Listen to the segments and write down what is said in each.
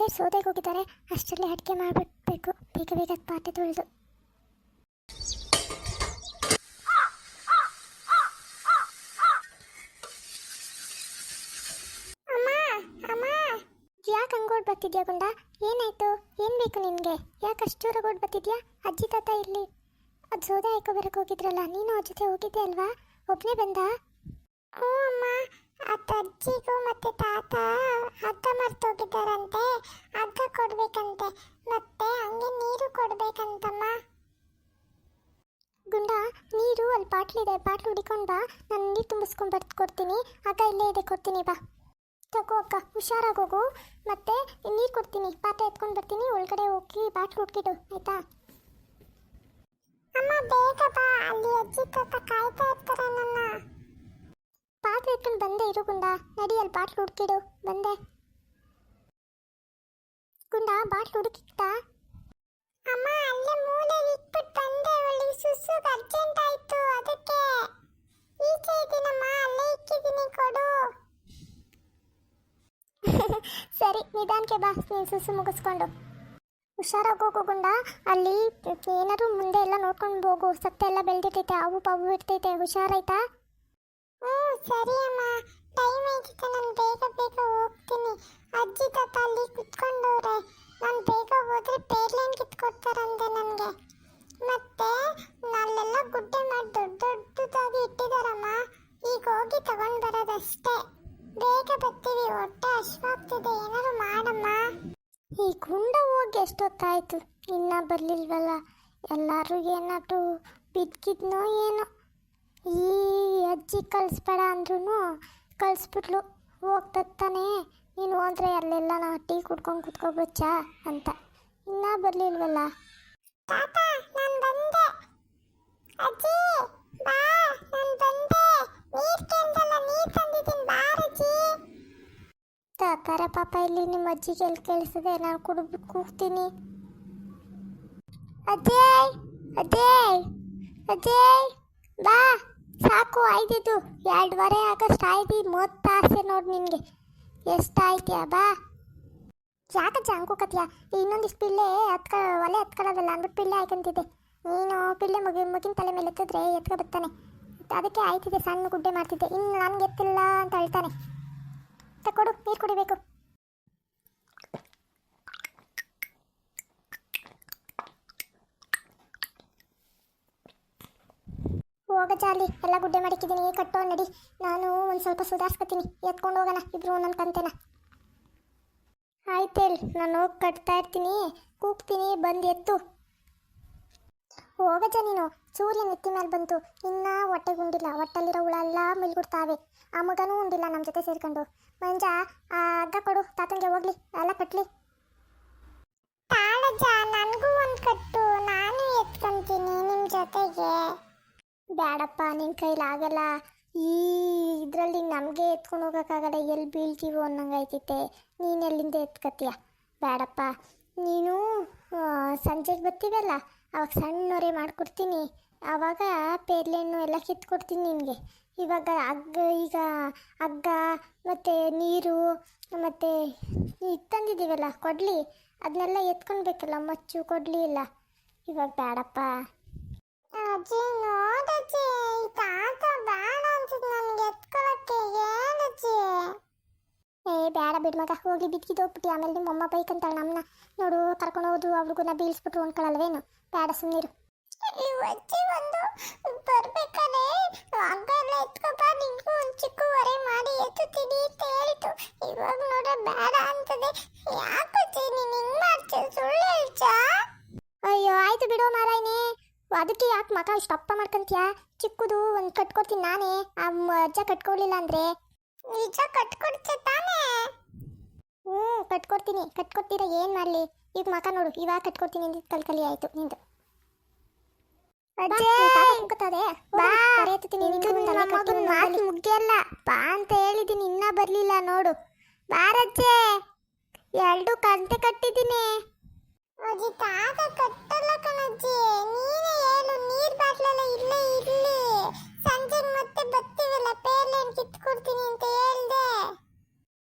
ಅತ್ತೆ ಸೋದೆಗೆ ಹೋಗಿದ್ದಾರೆ. ಅಷ್ಟರಲ್ಲಿ ಅಡುಗೆ ಮಾಡಿಬಿಡ್ಬೇಕು. ಬೇಗ ಬೇಗ ಪಾತ್ರೆ ತೊಳೆದು. ಯಾಕೆ ಬರ್ತಿದ್ಯಾ ಗುಂಡ? ಏನಾಯ್ತು? ಏನ್ ಬೇಕು ನಿನಗೆ? ಯಾಕೆ ಅಷ್ಟು ಜೋರಾಗಿ ಓಡ್ ಬರ್ತಿದ್ಯಾ? ಅಜ್ಜಿ ತಾತ ಇರ್ಲಿ. ಅದು ಸೋದೆ ಹಾಕೋ ಬರಕ್ಕೆ ಹೋಗಿದ್ರಲ್ಲ, ನೀನು ಅವ್ರ ಜೊತೆ ಹೋಗಿದ್ದೆ ಅಲ್ವಾ? ಒಬ್ಬನೇ ಬಂದ? ಹ್ಞೂ ಅಮ್ಮ. ಅಜ್ಜಿಗೂ ಮತ್ತೆ ತಾತ ಹಗ್ಗ ಮರ್ತೋಗಿದ್ದಾರಂತೆ ಅಗ್ಗ ಕೊಡ್ಬೇಕಂತೆ, ಮತ್ತೆ ಹಂಗೆ ನೀರು ಕೊಡ್ಬೇಕಂತಮ್ಮ. ಗುಂಡ, ನೀರು ಅಲ್ಲಿ ಬಾಟ್ಲಿದೆ ಬಾಟ್ಲು ಹುಡಿಕೊಂಡು ಬಾ, ನಾನು ನೀರು ತುಂಬಿಸ್ಕೊಂಡು ಬರ್ದು ಕೊಡ್ತೀನಿ ಹಗ್ಗ ಇಲ್ಲೇ ಇದೆ, ಕೊಡ್ತೀನಿ ಬಾ. ತಗೋ ಅಕ್ಕ ಹುಷಾರಾಗಿ ಹೋಗು ಮತ್ತೆ ನೀರು ಕೊಡ್ತೀನಿ, ಪಾತ್ರೆ ಎತ್ಕೊಂಡು ಬರ್ತೀನಿ, ಒಳಗಡೆ ಹೋಗಿ ಬಾಟ್ಲು ಹುಡ್ಕಿಡು, ಆಯ್ತಾ? ಅಮ್ಮ, ಬೇಗ ಬಾ, ಅಲ್ಲಿ ಅಜ್ಜಿ ತಾತ ಕಾಯ್ತಾ ಇರ್ತಾರೆ ನನ್ನ. ಪಾತ್ರೆ ಇಟ್ಕೊಂಡು ಬಂದೆ ಇರು ಗುಂಡ ನಡಿ ಅಲ್ಲಿ ಬಾಟ್ಲು ಹುಡುಕಿಡು. ಬಂದೆ. ಗುಂಡ ಬಾಟ್ಲು ಹುಡುಕಿಟ್ಟ ಅಮ್ಮ ಅಲ್ಲೇ ಮೂಲೆ ಇಟ್ಬಿಟ್ಟು ಬಂದೆ. ಒಳ್ಳೆ ಸುಸು ಅರ್ಜೆಂಟ್ ಆಯ್ತು. ಅದಕ್ಕೆ ಈಚೆ ಇದ್ದೀನಮ್ಮ ಅಲ್ಲೇ ಇಕ್ಕಿದ್ದೀನಿ ಕೊಡು. ಸರಿ ನಿಧಾನಕ್ಕೆ ಬಾ. ನೀನು ಸುಸು ಮುಗಿಸ್ಕೊಂಡು. ಹುಷಾರಾಗಿ ಹೋಗು ಗುಂಡ ಅಲ್ಲಿ ಏನಾದ್ರು ಮುಂದೆ ಎಲ್ಲ ನೋಡ್ಕೊಂಡು ಹೋಗು. ಸತ್ತೆ ಎಲ್ಲ ಬೆಳೆದಿರ್ತೈತೆ ಅವು ಪವು ಇರ್ತೈತೆ. ಹುಷಾರಾಯ್ತಾ? ಹ್ಞೂ ಸರಿ ಅಮ್ಮ. ಟೈಮ್ ಆಯ್ತು ನಾನು ಬೇಗ ಬೇಗ ಹೋಗ್ತೀನಿ. ಅಜ್ಜಿ ತಾತ ಅಲ್ಲಿ ಕುತ್ಕೊಂಡವ್ರೆ. ನಾನು ಬೇಗ ಹೋದ್ರೆ ಪೇರ್ಲೆನ್ ಕಿತ್ಕೊಡ್ತಾರಂದೆ ನನಗೆ. ಮತ್ತೆ ನಲ್ಲೆಲ್ಲ ಗುಡ್ಡೆ ಮಾಡಿ ದೊಡ್ಡ ದೊಡ್ಡದಾಗಿ ಇಟ್ಟಿದಾರಮ್ಮ. ಈಗ ಹೋಗಿ ತಗೊಂಡ್ ಬರೋದಷ್ಟೇ. ಬೇಗ ಬರ್ತೀವಿ, ಹೊಟ್ಟೆ ಹಶ್ವಾಗ್ತಿದೆ ಏನಾದ್ರು ಮಾಡಮ್ಮ. ಈ ಗುಂಡ ಹೋಗಿ ಎಷ್ಟೊತ್ತಾಯ್ತು? ಇನ್ನ ಬರ್ಲಿಲ್ವಲ್ಲ? ಎಲ್ಲರೂ ಏನಾದ್ರು ಬಿದ್ಕಿದ್ನೋ ಏನೋ. ಈ ಅಜ್ಜಿ ಕಳಿಸ್ಬೇಡ ಅಂದ್ರೂ ಕಳಿಸ್ಬಿಟ್ಲು. ಹೋಗ್ತಾನೆ ನೀನು ಹೋದ್ರೆ ಅಲ್ಲೆಲ್ಲ ನಾ ಟೀ ಕುಡ್ಕೊಂಡು ಕುತ್ಕೋಬಚ್ಚ ಅಂತ. ಇನ್ನೂ ಬರಲಿಲ್ವಲ್ಲ? ತಾತಾರ ಪಾಪ ಇಲ್ಲಿ ನಿಮ್ಮ ಅಜ್ಜಿಗೆ ಎಲ್ಲಿ ಕೇಳಿಸಿದೆ? ನಾನು ಕುಡಿದ್ಬಿಟ್ಟು ಕೂಗ್ತೀನಿ. ಅಜಯ್ ಅಜಯ್ ಅಜಯ್ ಬಾ. ಸಾಕು ಆಯ್ತಿದ್ದು ಎರಡುವರೆ ಆಗಸ್ಟ್ ಆಯ್ತು ಮೂವತ್ತು ಆಸೆ ನೋಡಿ ನಿನಗೆ. ಎಷ್ಟಾಯ್ತ್ಯಾ, ಬಾ. ಯಾಕೆ ಜಾಂಕುಕತ್ಯಾ ಇನ್ನೊಂದಿಷ್ಟು ಪಿಲ್ಲೆ ಹತ್ಕ ಒಲೆ ಹತ್ಕೊಳ್ಳೋದಲ್ಲ ಅಂದ್ಬಿಟ್ಟು ಪಿಲ್ಲೆ ಆಯ್ಕೊಂತಿದ್ದೆ ನೀನು ಪಿಲ್ಲೆ ಮುಗಿ, ಮುಗಿನ ತಲೆ ಮೇಲೆ ಎತ್ತಿದ್ರೆ ಎತ್ಕೊ ಬರ್ತಾನೆ. ಅದಕ್ಕೆ ಆಯ್ತಿದೆ, ಸಣ್ಣ ಗುಡ್ಡೆ ಮಾಡ್ತಿದ್ದೆ. ಇನ್ನು ನನಗೆ ಎತ್ತಿಲ್ಲ ಅಂತ ಹೇಳ್ತಾನೆ. ಕೊಡು, ನೀರು ಕುಡಿಬೇಕು. ಹೋಗ ಎಲ್ಲ ಗುಡ್ಡೆ ಮಾಡಿಕ್ಕಿದ್ದೀನಿ ಕಟ್ಟೋ ನಡಿ. ನಾನು ಒಂದು ಸ್ವಲ್ಪ ಸುಧಾರಿಸ್ಕೊತೀನಿ. ಎತ್ಕೊಂಡು ಹೋಗೋಣ. ಇಬ್ರು ಒಂದೊಂದು ಕಂತೆನ ಹೇಳಿ. ನಾನು ಹೋಗಿ ಕಟ್ತಾ ಇರ್ತೀನಿ. ಕೂಗ್ತೀನಿ. ಬಂದು ಎತ್ತು. ಹೋಗಜ ನೀನು. ಸೂರ್ಯ ನೆತ್ತಿ ಮೇಲೆ ಬಂತು. ಇನ್ನೂ ಹೊಟ್ಟೆಗೆ ಉಂಡಿಲ್ಲ. ಹೊಟ್ಟೆಲಿರೋ ಹುಳ ಎಲ್ಲ ಮಿಲ್ಗುಡ್ತಾವೆ ಆ ಮಗನೂ ಉಂಡಿಲ್ಲ ನಮ್ಮ ಜೊತೆ ಸೇರ್ಕೊಂಡು. ಮಂಜ, ಆ ಹಗ್ಗ ಕೊಡು. ತಾತಂಗೆ ಹೋಗ್ಲಿ. ಎಲ್ಲ ಕಟ್ಲಿ. ನನಗೂ ಒಂದು ಕಟ್ಟು. ನಾನು ಎತ್ಕೊಂತೀನಿ ನಿಮ್ಮ ಜೊತೆಗೆ. ಬೇಡಪ್ಪ ನಿನ್ನ ಆಗಲ್ಲ. ಈ ಇದರಲ್ಲಿ ನಮಗೆ ಎತ್ಕೊಂಡು ಹೋಗೋಕ್ಕಾಗಲ್ಲ ಎಲ್ಲಿ ಬೀಳ್ತೀವೋ ಅನ್ನಂಗಾಯ್ತೈತೆ ನೀನು ಎಲ್ಲಿಂದ ಎತ್ಕತ್ತೀಯ? ಬೇಡಪ್ಪ. ನೀನು ಸಂಜೆಗೆ ಬರ್ತೀವಲ್ಲ? ಅವಾಗ ಸಣ್ಣವರೇ ಮಾಡಿಕೊಡ್ತೀನಿ. ಆವಾಗ ಪೇರ್ಲೆಣ್ಣು ಎಲ್ಲ ಕಿತ್ಕೊಡ್ತೀನಿ ನಿನಗೆ. ಇವಾಗ ಹಗ್ಗ, ಈಗ ಹಗ್ಗ, ಮತ್ತು ನೀರು, ಮತ್ತು ತಂದಿದ್ದೀವಲ್ಲ, ಕೊಡಲಿ. ಅದನ್ನೆಲ್ಲ ಎತ್ಕೊಳ್ಬೇಕಲ್ಲ ಮಚ್ಚು, ಕೊಡಲಿ ಇಲ್ಲ ಇವಾಗ ಬೇಡಪ್ಪ. ಅಜ್ಜಿ ನೋಡಜ್ಜಿ ತಾತ ಬೇಡ ಅನ್ಸುತ್ತೆ ನನಗೆ ಎತ್ಕೊಳಕ್ಕೆ. ಏನಜ್ಜಿ ಏ, ಬೇಡ ಬಿಡ್ ಮಗ, ಹೋಗಿ ಬಿದ್ದಿದ್ದು ಹೋಗ್ಬಿಟ್ಟು ಆಮೇಲೆ ನಿಮ್ಮ ಅಮ್ಮ ಬೈಕಂತಾಳೆ ನಮ್ಮನ್ನ ನೋಡು, ಕರ್ಕೊಂಡು ಹೋದ್ರು ಅವ್ರಿಗೂ ಬೀಳ್ಸ್ಬಿಟ್ರು ಅನ್ಕೊಳ್ಳಲ್ವೇನು ಬೇಡ ಸುಮ್ಮನಿರು ಅಜ್ಜಿ, ಒಂದು ಬರ್ಬೇಕಾದ್ರೆ ಹಗ್ಗೆಲ್ಲ ಎತ್ಕೊಬ ನಿಂಗೂ ಒಂದು ಚಿಕ್ಕ ಯಾಕೆ ಮಗ ಇಷ್ಟು ಅಪ್ಪ ಮಾಡ್ಕೊಂತೀಯ? ಚಿಕ್ಕದು ಒಂದು ಕಟ್ಕೊಡ್ತೀನಿ ನಾನೇ. ಆ ಅಜ್ಜ ಕಟ್ಕೊಡ್ಲಿಲ್ಲ ಅಂದ್ರೆ? ನಿಜ ಕಟ್ಕೊಡ್ತೀಯ ತಾನೇ? ಹ್ಞೂ ಕಟ್ಕೊಡ್ತೀನಿ. ಕಟ್ಕೊಡ್ತೀರ ಏನು ಮಾಡಲಿ? ಈಗ ಮಕ ನೋಡು ಇವಾಗ ಕಟ್ಕೊಡ್ತೀನಿ ಅಂದಿದ್ದು ಕಲ್ಕಲಿ ಆಯಿತು ನಿಂದು. ಮುಗಿಯಲ್ಲ? ಬಾ ಅಂತ ಹೇಳಿದ್ದೀನಿ ಇನ್ನ ಬರ್ಲಿಲ್ಲ ನೋಡು. ಬಾರಜ್ಜೆ! ಎರಡು ಕಂತೆ ಕಟ್ಟಿದ್ದೀನಿ. ಅಜ್ಜಿ ತಾತ ಕಟ್ಟಲ್ಲ ಕಣಜ್ಜಿ. ನೀನೇ ಹೇಳು, ನೀರ್ ಬಾಟ್ಲೆಲ್ಲ ಇಲ್ಲೇ ಇರ್ಲಿ. ಸಂಜೆ ಮತ್ತೆ ಬರ್ತೀವಲ್ಲ ಪೇರ್ಲೇನ್ ಕಿತ್ಕೊಡ್ತೀನಿ ಅಂತ ಹೇಳ್ದೆ.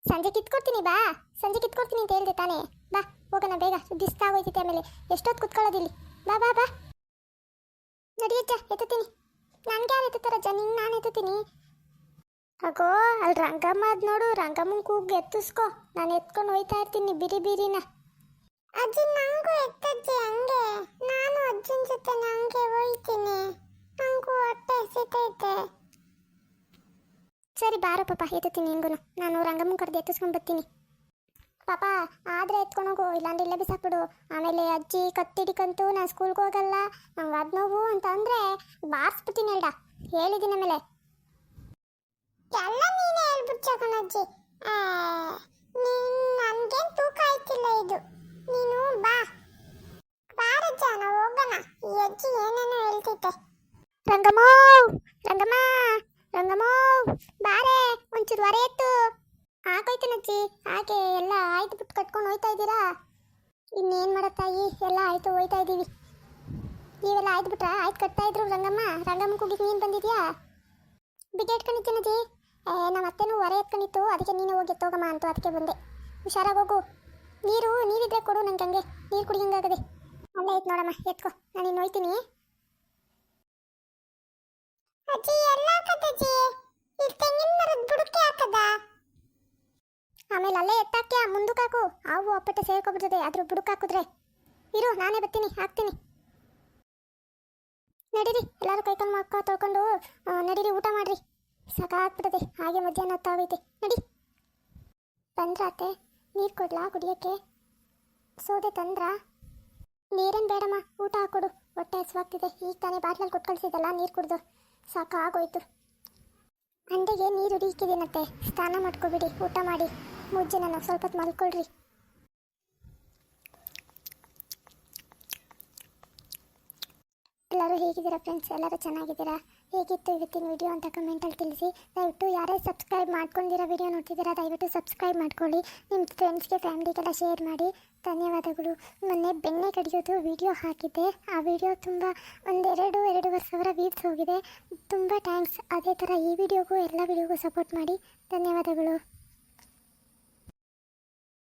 ಸಂಜೆ ಕಿತ್ಕೊಡ್ತೀನಿ, ಬಾ. ಸಂಜೆ ಕಿತ್ಕೊಡ್ತೀನಿ ಅಂತ ಹೇಳ್ದೆ ತಾನೇ. ಬಾ, ಹೋಗೋಣ ಬೇಗ. ದಿಸ್ತಾಗೋಯ್ತೈತೆ ಆಮೇಲೆ. ಎಷ್ಟೊತ್ತು ಕುತ್ಕೊಳ್ಳೋದಿಲ್ಲಿ? ಬಾ ಬಾ ಬಾ. ನಡಿಯಜ್ಜ ಎತ್ತೀನಿ ನನಗೆ ಯಾರು ಎತ್ತುತ್ತಾರಜ್ಜ ನಿಂಗೆ ನಾನು ಎತ್ತೀನಿ ಅಗೋ ಅಲ್ಲಿ ರಂಗಮ್ಮ ಅದು ನೋಡು. ರಂಗಮ್ಮನ ಕೂಗ್ ಎತ್ತಿಸ್ಕೊ. ನಾನು ಎತ್ಕೊಂಡು ಹೋಯ್ತಾ ಇರ್ತೀನಿ ಬಿರಿ ಬಿರಿನ. ಅಜ್ಜಿ ನಂಗೂ ಎತ್ತಜ್ಜಿ ಹಂಗೆ. ನಾನು ಅಜ್ಜನ ಜೊತೆ ನಂಗೆ ಹೋಯ್ತೀನಿ. ನಂಗೂ ಹೊಟ್ಟೆ ಹಸಿತೈತೆ. ಸರಿ ಬಾರೋ ಪಾಪ ಎತ್ತುತ್ತೀನಿ ಹೆಂಗೂ ನಾನು ರಂಗಮ್ಮನ ಕರೆದು ಎತ್ತಿಸ್ಕೊಂಡು ಬರ್ತೀನಿ. ಪಾಪ ಆದರೆ ಎತ್ಕೊಂಡು ಹೋಗು ಇಲ್ಲಾಂದ್ರೆ ಇಲ್ಲೇ ಬಿಸಾಕ್ಬಿಡು. ಆಮೇಲೆ ಅಜ್ಜಿ ಕತ್ತಿಡಿಕಂತು ನಾನು ಸ್ಕೂಲ್ಗೆ ಹೋಗಲ್ಲ. ನಂಗೆ ಅದು ನೋವು ಅಂತ ಅಂದರೆ ಬಾರಿಸ್ಬಿಡ್ತೀನಿ ಹೇಳ್ಡ ಹೇಳಿದ್ದೀನಿ ಆಮೇಲೆ. ಎಲ್ಲ ನೀನೇ ಹೇಳ್ಬಿಡ್ಚ ಕಣಜ್ಜಿ? ನನಗೇನು ತೂಕ ಆಯ್ತಿಲ್ಲ ಇದು. ನೀನು ಬಾ. ಬಾರಜ್ಜ, ನಾವು ಹೋಗೋಣ. ಈ ಅಜ್ಜಿ ಏನೇನೋ ಹೇಳ್ತೈತೆ ರಂಗಮ್ಮ ರಂಗಮ್ಮ ರಂಗಮ್ಮ, ಬಾರೆ, ಒಂಚೂರು ವರೆ ಎತ್ತು. ಆಗೋಯ್ತನಜ್ಜಿ ಹಾಗೆ ಎಲ್ಲ ಆಯ್ತು ಬಿಟ್ಟು ಕಟ್ಕೊಂಡು ಹೋಯ್ತಾ ಇದ್ದೀರಾ? ಇನ್ನೇನು ಮಾಡತ್ತಾಯಿ ಎಲ್ಲ ಆಯ್ತು, ಹೋಯ್ತಾ ಇದ್ದೀವಿ. ನೀವೆಲ್ಲ ಆಯ್ತು ಬಿಟ್ರಾ? ಆಯ್ತು ಕಟ್ತಾ ಇದ್ರು ರಂಗಮ್ಮ? ರಂಗಮ್ಮ ಕೂಗಿಗೆ ನೀನು ಬಂದಿದ್ಯಾ? ಏ ನಮ್ಮ ಅತ್ತೆನೂ ಹೊರೆ ಎತ್ಕೊಂಡಿತ್ತು. ಅದಕ್ಕೆ ನೀನು ಹೋಗಿ ಎತ್ತೋಗಮ್ಮ ಅಂತು ಅದಕ್ಕೆ ಬಂದೆ. ಹುಷಾರಾಗಿ ಹೋಗು. ನೀರು, ನೀರಿದ್ರೆ ಕೊಡು ನಂಗೆ ಹಂಗೆ. ನೀರು ಕುಡಿಯಂಗಾಗದೆ ಅಲ್ಲೇ ಐತೆ ನೋಡಮ್ಮ, ಎತ್ಕೋ. ನಾನು ಇನ್ನು ಹೋಯ್ತೀನಿ. ಅಜ್ಜಿ, ಎಲ್ಲ ಹಾಕದಜ್ಜಿ ಇಲ್ಲಿ ತೆಂಗಿನ ಹಾಕದ ಆಮೇಲೆ ಅಲ್ಲೇ ಎತ್ತಾಕ್ಯ? ಮುಂದಕ್ಕೆ ಹಾಕು. ಹಾವು ಅಪ್ಪಟ್ಟೆ ಸೇರ್ಕೊಬಿಡ್ತದೆ, ಅದ್ರ ಬುಡಕ್ಕೆ ಹಾಕಿದ್ರೆ. ಇರು, ನಾನೇ ಬರ್ತೀನಿ, ಹಾಕ್ತೀನಿ. ನಡೀರಿ, ಎಲ್ಲರೂ ಕೈಕೊಂಡು ಮಕ್ಕ ತೊಳ್ಕೊಂಡು ನಡೀರಿ, ಊಟ ಮಾಡ್ರಿ. ಸಾಕಾಗ್ಬಿಟ್ಟದೆ ಹಾಗೆ ಮಧ್ಯಾಹ್ನ ಹೊತ್ತಾಗೈತೆ ನಡಿ. ಬಂದ್ರಾತೆ. ನೀರು ಕೊಡ್ಲಾ ಕುಡಿಯೋಕ್ಕೆ? ಸೋದೆ ತಂದ್ರ? ನೀರೇನು ಬೇಡಮ್ಮ, ಊಟ ಹಾಕೊಡು. ಹೊಟ್ಟೆ ಹಸುವಾಗ್ತಿದೆ. ಈಗ ತಾನೇ ಬಾಟ್ಲಲ್ಲಿ ಕೊಟ್ಟು ಕಳಿಸಿದಲ್ಲ ನೀರು ಕುಡ್ದು. ಸಾಕಾಗೋಯ್ತು ಅಂಡೆಗೆ ನೀರು ಉಡಿಕಿದ್ದೀನತ್ತೆ ಸ್ನಾನ ಮಾಡ್ಕೊಬಿಡಿ, ಊಟ ಮಾಡಿ. ಮುಜ್ಜೆ ನಾನು ಸ್ವಲ್ಪ ಮಲ್ಕೊಳ್ರಿ. ಎಲ್ಲರೂ ಹೇಗಿದ್ದೀರಾ ಫ್ರೆಂಡ್ಸ್ ಎಲ್ಲರೂ ಚೆನ್ನಾಗಿದ್ದೀರಾ? ಹೇಗಿತ್ತು ಇವತ್ತಿನ ವಿಡಿಯೋ ಅಂತ ಕಮೆಂಟಲ್ಲಿ ತಿಳಿಸಿ. ದಯವಿಟ್ಟು ಯಾರೇ ಸಬ್ಸ್ಕ್ರೈಬ್ ಮಾಡ್ಕೊಂಡಿರೋ ವಿಡಿಯೋ ನೋಡ್ತಿದ್ದೀರಾ, ದಯವಿಟ್ಟು ಸಬ್ಸ್ಕ್ರೈಬ್ ಮಾಡ್ಕೊಳ್ಳಿ. ನಿಮ್ಮ ಫ್ರೆಂಡ್ಸ್ಗೆ ಫ್ಯಾಮಿಲಿಗೆಲ್ಲ ಶೇರ್ ಮಾಡಿ. ಧನ್ಯವಾದಗಳು. ಮೊನ್ನೆ ಬೆಣ್ಣೆ ಕಡಿಯೋದು ವಿಡಿಯೋ ಹಾಕಿದ್ದೆ. ಆ ವಿಡಿಯೋ ತುಂಬ ಒಂದೆರಡು, ಎರಡೂವರೆ ಸಾವಿರ ವ್ಯೂಸ್ ಹೋಗಿದೆ. ತುಂಬ ಥ್ಯಾಂಕ್ಸ್ ಅದೇ ಥರ ಈ ವಿಡಿಯೋಗೂ ಎಲ್ಲ ವಿಡಿಯೋಗೂ ಸಪೋರ್ಟ್ ಮಾಡಿ. ಧನ್ಯವಾದಗಳು.